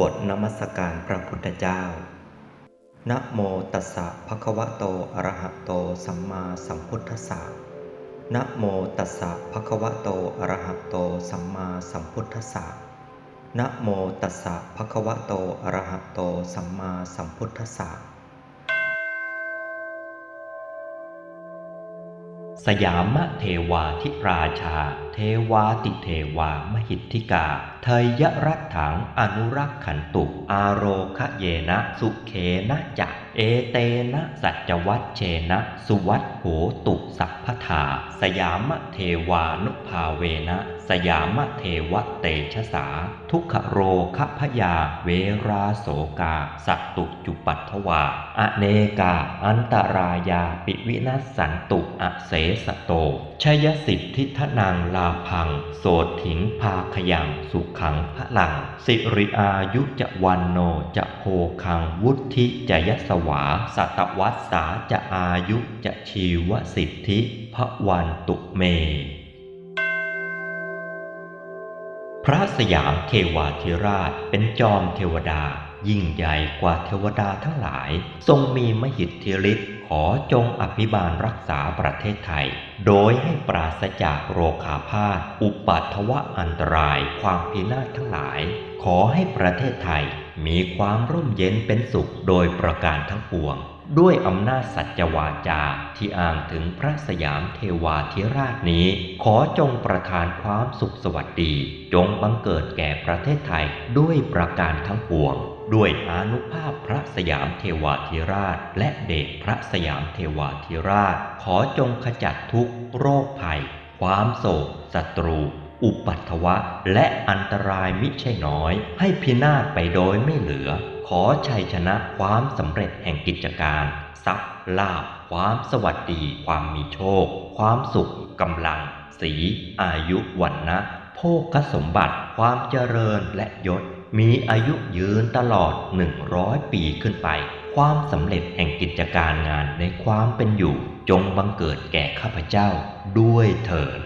บทนมัสการพระพุทธเจ้า นะโมตัสสะภะคะวะโต อะระหะโต สัมมาสัมพุทธัสสะ นะโมตัสสะภะคะวะโต อะระหะโต สัมมาสัมพุทธัสสะ นะโมตัสสะภะคะวะโต อะระหะโต สัมมาสัมพุทธัสสะ สยามเทวาธิราชา เทวาติเทวามหิทธิกาเทยรัตถังอนุรักขันตุอาโรคะเยนะสุเคนะจักเอเตนะสัจวัตเชนะ สุวัตโหตุสัพพธาสยามเทวานุภาเวนะ สยามเทวเตชะสา ทุกขโรคพยา เวราโสกา สัตตุจุปัตถวา อเนกา อันตรายาปิวินัสสันตุอเสสโต ชยสิทธิทนังลาพัง โสถิงภาขยังสุขังพระลัง สิริอายุจะวันโนจะโพคังวุธิจะยสวา สัตวัสสาจะอายุจะชีวสิทธิพระวันตุเม พระสยามเทวาธิราชเป็นจอมเทวดา ยิ่งใหญ่กว่าเทวดาทั้งหลาย ทรงมีมหิทธิฤทธิ์ขอจงอภิบาลรักษาประเทศไทย โดยให้ปราศจากโรคาพาธอุปัตถวะอันตรายความพินาศทั้งหลาย ขอให้ประเทศไทยมีความร่มเย็นเป็นสุขโดยประการทั้งปวง ด้วยอำนาจสัจวาจาที่อ้างถึงพระสยามเทวาธิราชนี้ ขอจงประทานความสุขสวัสดี จงบังเกิดแก่ประเทศไทยด้วยประการทั้งปวง ด้วยอานุภาพพระสยามเทวาธิราช และเดชพระสยามเทวาธิราช ขอจงขจัดทุกโรคภัย ความโศกศัตรู อุปัตถวะ และอันตรายมิใช่น้อย ให้พินาศไปโดยไม่เหลือ ขอชัยชนะความสำเร็จแห่งกิจการทรัพย์ลาภความสวัสดี ความมีโชค ความสุขกำลัง สี อายุวันนะโภคสมบัติ ความเจริญและยศ มีอายุยืนตลอด 100 ปีขึ้นไป ความสำเร็จแห่งกิจการงานในความเป็นอยู่ จงบังเกิดแก่ข้าพเจ้าด้วยเถิด